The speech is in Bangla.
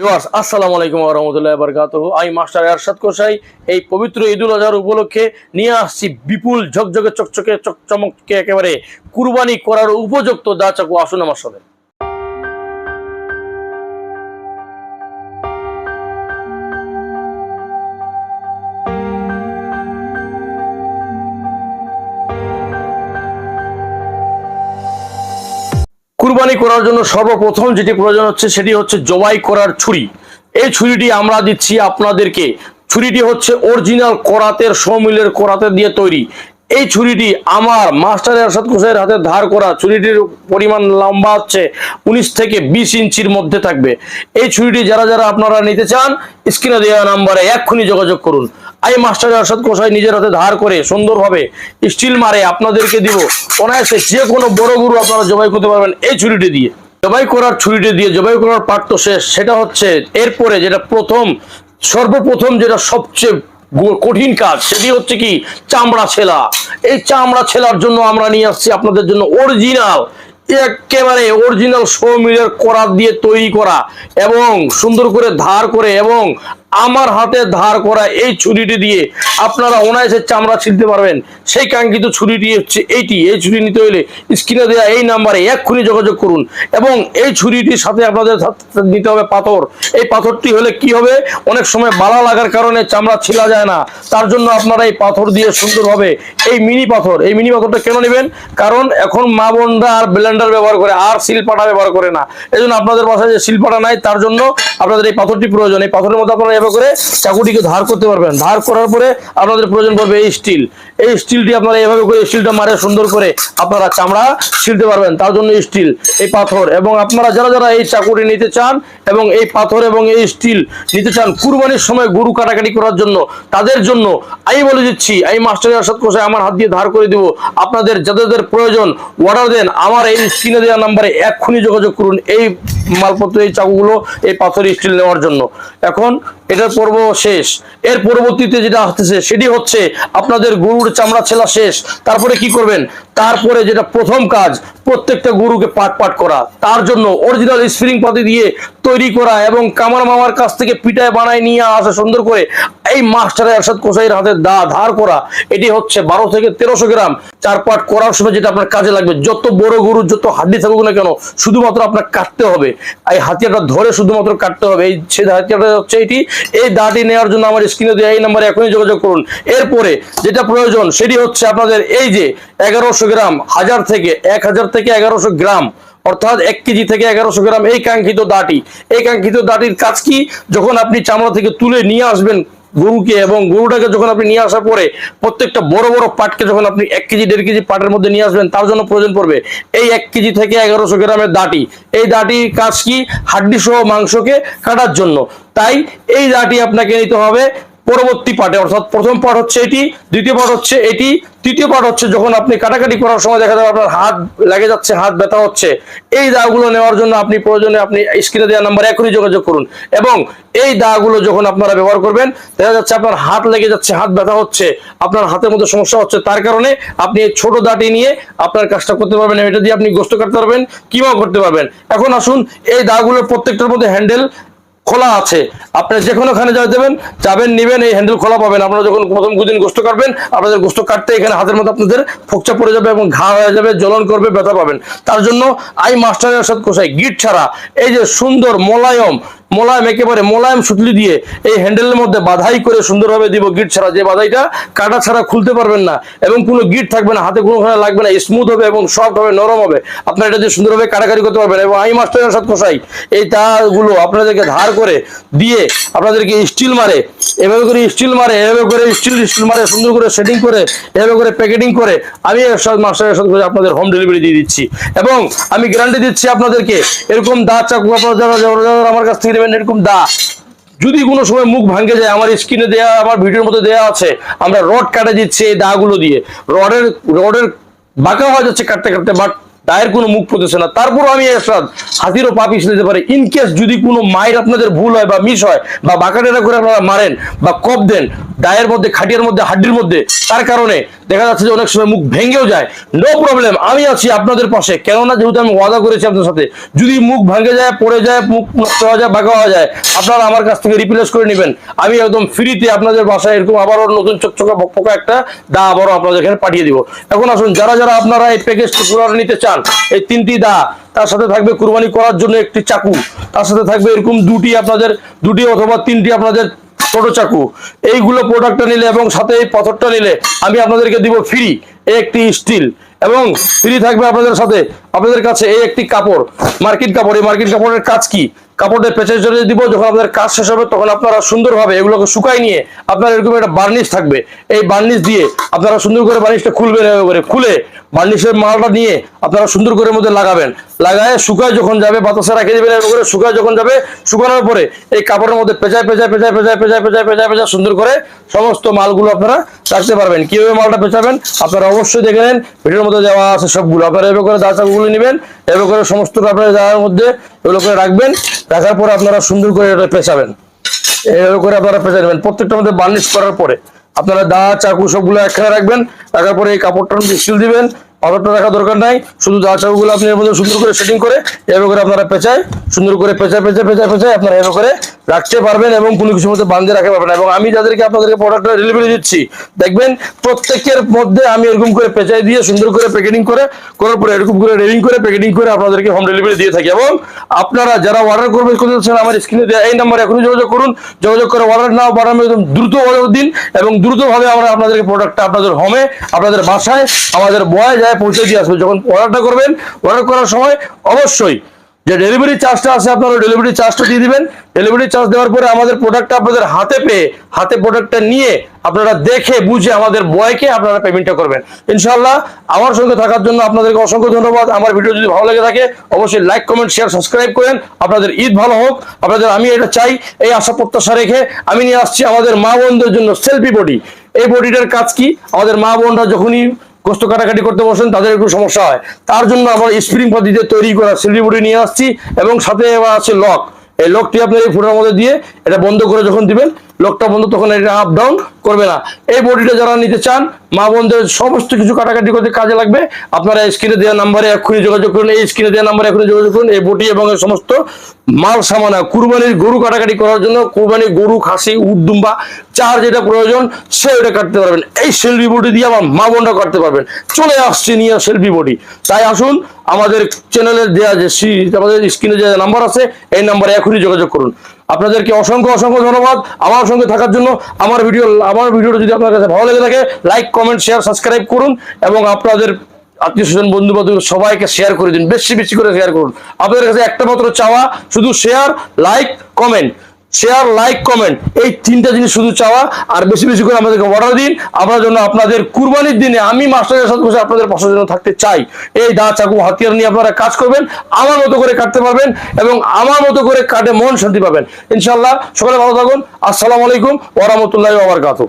ভিউয়ার্স, আসসালামু আলাইকুম রহমতুল্লাহ বারাকাতুহু। আমি মাস্টার এরশাদ কোসাই। এই পবিত্র ঈদুল আজহার উপলক্ষে নিয়ে আসছি বিপুল ঝকঝকে চকচকে চকচমককে একেবারে কুরবানি করার উপযুক্ত দা চাকু আসুন আমার সাথে। কুরবানি করার জন্য সর্বপ্রথম যেটি প্রয়োজন হচ্ছে সেটি হচ্ছে জবাই করার ছুরি। এই ছুরিটি আমরা দিচ্ছি আপনাদেরকে। ছুরিটি হচ্ছে অরিজিনাল করাতের, সৌমিলের করাতে দিয়ে তৈরি। এই ছুরিটি আমার মাস্টার এরশাদ কোষের হাতে ধার করা। ছুরিটির পরিমাণ লম্বা হচ্ছে উনিশ থেকে বিশ ইঞ্চির মধ্যে থাকবে। এই ছুরিটি যারা যারা আপনারা নিতে চান, স্ক্রিনে দেওয়া নাম্বারে এক্ষুনি যোগাযোগ করুন। আই মাস্টার এরশাদ কোষাই নিজের হাতে ধার করে সুন্দরভাবে স্টিল মারে, আপনাদেরকে দিব। অনায়াসে যে কোনো বড় গরু আপনারা জবাই করতে পারবেন এই ছুরিটি দিয়ে। জবাই করার ছুরিটি দিয়ে, জবাই করার পার্ট তো শেষ। সেটা হচ্ছে এরপরে যেটা প্রথম, সর্বপ্রথম যেটা সবচেয়ে কঠিন কাজ, সেটি হচ্ছে কি? চামড়া ছেলা। এই চামড়া ছেলার জন্য আমরা নিয়ে আসছি আপনাদের জন্য অরিজিনাল একেবারে অরিজিনাল সৌমিলের করাত দিয়ে তৈরি করা এবং সুন্দর করে ধার করে এবং আমার হাতে ধার করা এই ছুরিটি দিয়ে আপনারা অনায়াসে চামড়া ছিলতে পারবেন। সেই কাঙ্ক্ষিত ছুরিটি হচ্ছে এইটি। এই ছুরি নিতে হলে স্ক্রিনে দেওয়া এই নাম্বারে এক্ষুনি যোগাযোগ করুন এবং এই ছুরিটির সাথে আপনাদের নিতে হবে পাথর। এই পাথরটি হলে কি হবে? অনেক সময় বালা লাগার কারণে চামড়া ছিলা যায় না। তার জন্য আপনারা এই পাথর দিয়ে সুন্দরভাবে এই মিনি পাথর, এই মিনি পাথরটা কেন নেবেন? কারণ এখন মা বোনরা আর ব্লেন্ডার ব্যবহার করে, আর শিলপাটা ব্যবহার করে না। এই আপনাদের বাসায় যে শিলপাটা নাই, তার জন্য আপনাদের এই পাথরটি প্রয়োজন। এই পাথরের মধ্যে আপনারা এভাবে করে চাকুটিকে ধার করতে পারবেন। ধার করার পরে আপনাদের প্রয়োজন পড়বে এই স্টিল এই স্টিলটি আপনারা এভাবে করে স্টিলটা মারে সুন্দর করে আপনারা চামড়া ছিলতে পারবেন। তার জন্য স্টিল এই পাথর এবং আপনারা যারা যারা এই চাকুটি নিতে চান এবং এই পাথর এবং এই স্টিল নিতে চান, কুরবানির সময় গরু কাটাকাটি করার জন্য তাদের জন্য আমি বলে দিচ্ছি, আমি মাস্টার আসাদ কোষায় আমার হাত দিয়ে ধার করে দিব। আপনাদের যাদের প্রয়োজন অর্ডার দেন, আমার এই স্ক্রিনে দেওয়া নাম্বারে এক্ষুনি যোগাযোগ করুন এই মালপত্র, এই চাকুগুলো, এই পাথর স্টিল নেওয়ার জন্য। এখন এটার পর্ব শেষ। এর পরবর্তীতে যেটা আসতেছে, সেটি হচ্ছে আপনাদের গরুর চামড়া ছেলা শেষ। তারপরে কি করবেন? তারপরে যেটা প্রথম কাজ, প্রত্যেকটা গরুকে পাট পাট করা। তার জন্য অরিজিনাল স্প্রিং পাতি দিয়ে তৈরি করা এবং কামার মামার কাছ থেকে পিঠায় বানায় নিয়ে আসা সুন্দর করে এই মাস্টারের এরশাদ কোসাইয়ের হাতে দা ধার করা। এটি হচ্ছে বারো থেকে তেরোশো গ্রাম। চার পাট করার সময় যেটা আপনার কাজে লাগবে, যত বড় গরু, যত হাড্ডি থাকুক না কেন, শুধুমাত্র আপনার কাটতে হবে। এই হাতিয়ারটা ধরে শুধুমাত্র কাটতে হবে। এই সে হাতিয়ারটা হচ্ছে এটি। এই দাটি নেওয়ার জন্য আমার স্ক্রিনে দেওয়া এই নাম্বারে এখনই যোগাযোগ করুন। এরপরে যেটা প্রয়োজন, সেটি হচ্ছে আপনাদের এই যে এগারোশো গ্রাম, হাজার থেকে এক হাজার থেকে এগারোশো গ্রাম, অর্থাৎ এক কেজি থেকে এগারোশো গ্রাম এই কাঙ্ক্ষিত দাটি। এই কাঙ্ক্ষিত দাটির কাজ কি? যখন আপনি চামড়া থেকে তুলে নিয়ে আসবেন গরুকে এবং গরুটাকে যখন আপনি নিয়ে আসার পরে প্রত্যেকটা বড় বড় পাটকে যখন আপনি এক কেজি, দেড় কেজি পাটের মধ্যে নিয়ে আসবেন, তার জন্য প্রয়োজন পড়বে এই এক কেজি থেকে এগারোশো গ্রামের দাটি। এই দাটির কাজ কি? হাড্ডি সহ মাংসকে কাটার জন্য। তাই এই দাটি আপনাকে নিতে হবে পরবর্তী পার্টে অর্থাৎ প্রথম পার্ট হচ্ছে এটি, দ্বিতীয় পার্ট হচ্ছে এটি, তৃতীয় পার্ট হচ্ছে যখন আপনি কাটাকাটি করার সময় দেখা যাবে আপনার হাত লেগে যাচ্ছে, হাত ব্যথা হচ্ছে। এই দাগুলো নেওয়ার জন্য আপনি প্রয়োজনে আপনি স্ক্রিনে দেওয়া নাম্বার এখনই যোগাযোগ করুন। এবং এই দাগুলো যখন আপনারা ব্যবহার করবেন, দেখা যাচ্ছে আপনার হাত লেগে যাচ্ছে, হাত ব্যথা হচ্ছে, আপনার হাতের মধ্যে সমস্যা হচ্ছে, তার কারণে আপনি এই ছোট দাটি নিয়ে আপনার কাজটা করতে পারবেন এটা দিয়ে আপনি গোস্ত কাটতে পারবেন, কিমাও করতে পারবেন। এখন আসুন, এই দাগুলোর প্রত্যেকটার মধ্যে হ্যান্ডেল খোলা আছে। আপনি যে কোনো খানে যাবে দেবেন, যাবেন, নিবেন, এই হ্যান্ডেল খোলা পাবেন। আপনারা যখন প্রথম দুদিন গোস্ত কাটবেন, আপনাদের গোস্ত কাটতে এখানে হাতের মধ্যে আপনাদের ফোকচা পড়ে যাবে এবং ঘা হয়ে যাবে, জ্বলন করবে, ব্যথা পাবেন। তার জন্য আই মাস্টারের সাথে কোষাই, গিট ছাড়া। এই যে সুন্দর মোলায়ম মোলায়েম একেবারে মোলায়েম সুতলি দিয়ে এই হ্যান্ডেলের মধ্যে বাধাই করে সুন্দরভাবে দিব গিট ছাড়া। যে বাধাইটা কাটা ছাড়া খুলতে পারবেন না এবং কোনো গিট থাকবে না, হাতে কোনোখানে লাগবে না স্মুথ হবে এবং সফট হবে, নরম হবে। আপনারা এটা দিয়ে সুন্দরভাবে কাটাকাটি করতে পারবেন এবং আই মাস্টারের সাথে কষাই এই তাগুলো আপনাদেরকে ধার করে দিয়ে আপনাদেরকে স্টিল মারে। এভাবে করে স্টিল মারে, এভাবে করে স্টিল স্টিল মারে, সুন্দর করে সেটিং করে, এভাবে করে প্যাকেটিং করে আমি মাস্টারের সাথে করে আপনাদের হোম ডেলিভারি দিয়ে দিচ্ছি। এবং আমি গ্যারান্টি দিচ্ছি আপনাদেরকে, এরকম দা চাকু আপনারা যারা- যারা আমার কাছ থেকে নেবেন এরকম দা। যদি কোনো সময় মুখ ভাঙে যায়, আমার স্ক্রিনে দেয়া, আমার ভিডিওর মধ্যে দেয়া আছে, আমরা রড কাটে দিচ্ছি এই দাগুলো দিয়ে। রডের রডের বাঁকা হয়ে যাচ্ছে কাটতে কাটতে বাট দায়ের কোনো মুখ পড়তেছে না। তারপর আমি এরশাদ হাতিরও পা পিছলে দিতে পারি। ইন কেস যদি কোনো মায়ের আপনাদের ভুল হয় বা মিস হয় বা বাঁকাটেরা করে আপনারা মারেন বা কপ দেন ডায়ের মধ্যে, খাটিয়ার মধ্যে, হাড্ডির মধ্যে, তার কারণে দেখা যাচ্ছে যে অনেক সময় মুখ ভেঙেও যায়। নো প্রবলেম আমি আছি আপনাদের পাশে। কেননা যেহেতু আমি ওয়াদা করেছি আপনার সাথে, যদি মুখ ভাঙে যায়, পড়ে যায়, মুখ নষ্ট হয়ে যায়, বাঁকা হয়ে যায়, আপনারা আমার কাছ থেকে রিপ্লেস করে নেবেন। আমি একদম ফ্রিতে আপনাদের বাসায় এরকম আবারও নতুন চকচকা বকপকা একটা দা আবারও আপনাদের এখানে পাঠিয়ে দিব। এখন আসুন, যারা যারা আপনারা এই প্যাকেজটি পুরো নিতে চান এই তিনটি দা, তার সাথে থাকবে কুরবানি করার জন্য একটি চাকু। তার সাথে থাকবে এরকম দুটি আপনাদের, দুটি অথবা তিনটি আপনাদের ছোট চাকু। এইগুলো প্রোডাক্টটা নিলে এবং সাথে এই পাথরটা নিলে আমি আপনাদেরকে দিব ফ্রি একটি স্টিল এবং ফ্রি থাকবে আপনাদের সাথে। আপনাদের কাছে এই একটি কাপড় মার্কেট কাপড়। এই মার্কেট কাপড়ের কাজ কি? কাপড়ের পেঁচে জড়িয়ে দিব, যখন আপনাদের কাজ শেষ হবে, তখন আপনারা সুন্দরভাবে এগুলোকে শুকাই নিয়ে আপনার এরকম একটা বার্নিশ থাকবে। এই বার্নিশ দিয়ে আপনারা সুন্দর করে বার্নিশটা খুলবেন করে খুলে বার্নিশের মালটা নিয়ে আপনারা সুন্দর করে মধ্যে লাগাবেন। লাগায় শুকায় যখন যাবে, বাতাসে রাখে দেবেন এরকম করে শুকায় যখন যাবে, শুকানোর পরে এই কাপড়ের মধ্যে পেঁচায় পেঁচায় পেঁচায় পেঁচায় পেঁচায় পেঁচায় পেঁচায় পেঁচায় সুন্দর করে সমস্ত মালগুলো আপনারা রাখতে পারবেন। কীভাবে মালটা পেঁচাবেন? আপনারা অবশ্যই দেখে নেন। ভিডিওর মধ্যে দেওয়া আছে সবগুলো। আপনারা এভাবে করে দা চাকুগুলো নেবেন, এভাবে করে সমস্ত আপনারা দাঁড়ার মধ্যে এগুলো করে রাখবেন, রাখার পরে আপনারা সুন্দর করে এটা পেঁচাবেন। এভাবে করে আপনারা পেঁচা নেবেন প্রত্যেকটা মধ্যে বার্নিশ করার পরে আপনারা দা, চাকু সবগুলো একখানে রাখবেন, রাখার পরে এই কাপড়টার মধ্যে স্টিল দিবেন পাথরটা রাখা দরকার নাই। শুধু দা চাকুগুলো আপনি এর মধ্যে সুন্দর করে সেটিং করে, এভাবে করে আপনারা পেঁচায়, সুন্দর করে পেঁচায় পেঁচায় পেঁচায় পেঁচায় আপনারা এভাবে করে রাখতে পারবেন এবং কোনো কিছুর মধ্যে বান্ধে রাখতে পারবেন এবং আমি যাদেরকে আপনাদেরকে প্রোডাক্টটা ডেলিভারি দিচ্ছি, দেখবেন প্রত্যেকের মধ্যে আমি এরকম করে পেঁচাই দিয়ে, সুন্দর করে প্যাকেটিং করে, করার পরে এরকম করে রেলিং করে প্যাকেটিং করে আপনাদেরকে হোম ডেলিভারি দিয়ে থাকি। এবং আপনারা যারা অর্ডার করবেন করতে চাচ্ছেন আমার স্ক্রিনে দেওয়া এই নাম্বারে এখনই যোগাযোগ করুন। যোগাযোগ করে অর্ডার নাও বাড়ানো একদম দ্রুত অর্ডার দিন এবং দ্রুতভাবে আমরা আপনাদেরকে প্রোডাক্টটা আপনাদের হোমে আপনাদের বাসায়, আমাদের বয় যায় পৌঁছে দিয়ে আসবে। যখন অর্ডারটা করবেন অর্ডার করার সময় অবশ্যই যে ডেলিভারি চার্জটা আছে, আপনারা ডেলিভারি চার্জটা দিয়ে দিবেন। ডেলিভারি চার্জ দেওয়ার পরে আমাদের প্রোডাক্টটা আপনাদের হাতে পেয়ে, হাতে প্রোডাক্টটা নিয়ে আপনারা দেখে, বুঝে আমাদের বয়কে আপনারা পেমেন্টটা করবেন। ইনশাআল্লাহ, আমার সঙ্গে থাকার জন্য আপনাদেরকে অসংখ্য ধন্যবাদ। আমার ভিডিও যদি ভালো লেগে থাকে, অবশ্যই লাইক কমেন্ট শেয়ার সাবস্ক্রাইব করেন। আপনাদের ঈদ ভালো হোক। আপনাদের আমি এটা চাই, এই আশা প্রত্যাশা রেখে আমি নিয়ে আসছি আমাদের মা বোনদের জন্য সেলফি বডি এই বডিটার কাজ কি? আমাদের মা বোনরা যখনই গোস্ত কাটাকাটি করতে বসেন, তাদের একটু সমস্যা হয়। তার জন্য আমরা স্প্রিং পদ্ধতিতে তৈরি করা সিলভি বডি নিয়ে আসছি এবং সাথে আছে লক। এই লকটি আপনার এই ফুটার মধ্যে দিয়ে এটা বন্ধ করে যখন দিবেন লকটা বন্ধু, তখন এটা আপ ডাউন করবে না। এই বডিটা যারা নিতে চান, মা বোনদের সমস্ত কিছু কাটাকাটি করতে কাজে লাগবে। আপনারা স্ক্রিনে দেওয়া নাম্বারে এক্ষুনি যোগাযোগ করুন, এই স্ক্রিনে দেওয়া নাম্বারে এখনই যোগাযোগ করুন। এই বটি এবং সমস্ত মাল সামানা, কুরবানির গরু কাটাকাটি করার জন্য কুরবানির গরু, খাসি উদ্দুম্বা চার যেটা প্রয়োজন সে ওটা কাটতে পারবেন। এই সেলফি বডি দিয়ে আমার মা বোনরা কাটতে পারবেন। চলে আসছে নিয়ে সেলফি বডি তাই আসুন, আমাদের চ্যানেলের দেওয়া যে সি- আমাদের স্ক্রিনে যে নাম্বার আছে, এই নাম্বারে এখনই যোগাযোগ করুন। আপনাদেরকে অসংখ্য অসংখ্য ধন্যবাদ। আমার সঙ্গে থাকার জন্য আমার ভিডিও, আমার ভিডিওটা যদি আপনার কাছে ভালো লেগে থাকে লাইক কমেন্ট শেয়ার সাবস্ক্রাইব করুন এবং আপনাদের আত্মীয় স্বজন বন্ধু বান্ধব সবাইকে শেয়ার করে দিন, বেশি বেশি করে শেয়ার করুন। আপনাদের কাছে একটা মাত্র চাওয়া, শুধু share like comment share like comment এই তিনটা জিনিস শুধু চাওয়া। আর বেশি বেশি করে আমাদেরকে অর্ডার দিন। আমরা জন্য আপনাদের কুরবানির দিনে আমি মাস্টারের সাথে বসে আপনাদের পাশের জন্য থাকতে চাই। এই দা চাকু হাতিয়ার নিয়ে আপনারা কাজ করবেন, আমার মতো করে কাটতে পারবেন এবং আমার মতো করে কাটে মন শান্তি পাবেন। ইনশাল্লাহ সকালে ভালো থাকুন। আসসালামু আলাইকুম ওরহমতুল্লাহ ওবরকাতুহ